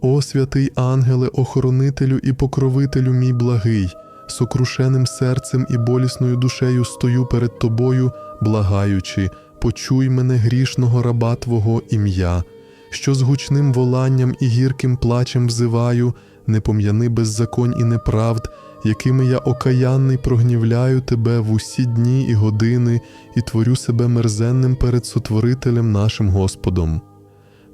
О святий ангеле, охоронителю і покровителю мій благий, сокрушеним серцем і болісною душею стою перед тобою, благаючи, почуй мене грішного раба Твого ім'я, що з гучним воланням і гірким плачем взиваю, не пом'яни беззаконь і неправд, якими я окаянний прогнівляю тебе в усі дні і години і творю себе мерзенним перед сотворителем нашим Господом.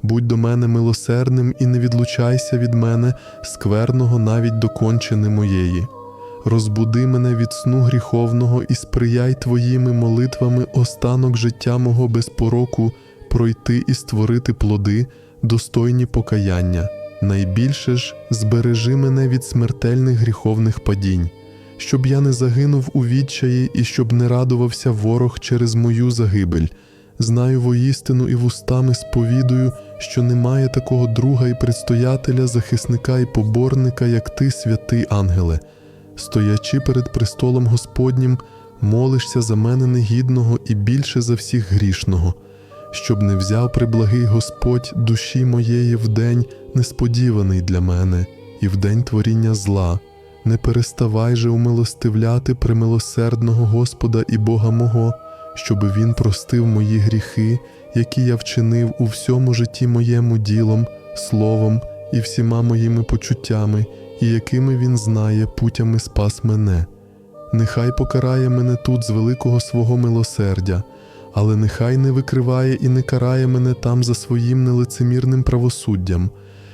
Будь до мене милосердним і не відлучайся від мене, скверного навіть до кончини моєї. Розбуди мене від сну гріховного і сприяй твоїми молитвами останок життя мого без пороку пройти і створити плоди, достойні покаяння. Найбільше ж збережи мене від смертельних гріховних падінь, щоб я не загинув у відчаї і щоб не радувався ворог через мою загибель. Знаю воістину і вустами сповідую, що немає такого друга і предстоятеля, захисника і поборника, як ти, святий ангеле. Стоячи перед престолом Господнім, молишся за мене негідного і більше за всіх грішного, щоб не взяв приблагий Господь душі моєї в день несподіваний для мене, і в день творіння зла. Не переставай же умилостивляти примилосердного Господа і Бога мого, щоб Він простив мої гріхи, які я вчинив у всьому житті моєму ділом, словом і всіма моїми почуттями, і якими Він знає путями спас мене. Нехай покарає мене тут з великого свого милосердя, але нехай не викриває і не карає мене там за своїм нелицемірним правосуддям,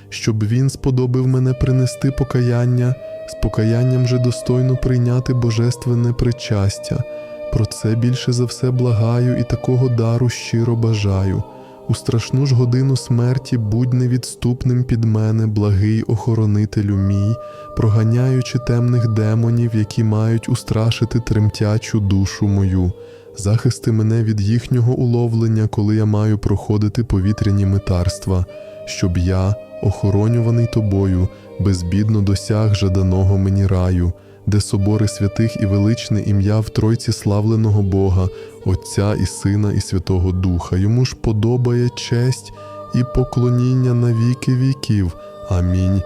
щоб він сподобив мене принести покаяння, з покаянням же достойно прийняти божественне причастя. Про це більше за все благаю і такого дару щиро бажаю. У страшну ж годину смерті будь невідступним під мене, благий охоронителю мій, проганяючи темних демонів, які мають устрашити тремтячу душу мою. Захисти мене від їхнього уловлення, коли я маю проходити повітряні метарства, щоб я, охоронюваний тобою, безбідно досяг жаданого мені раю, де собори святих і величне ім'я в Тройці славленого Бога, Отця і Сина, і Святого Духа. Йому ж подобає честь і поклоніння на віки віків. Амінь.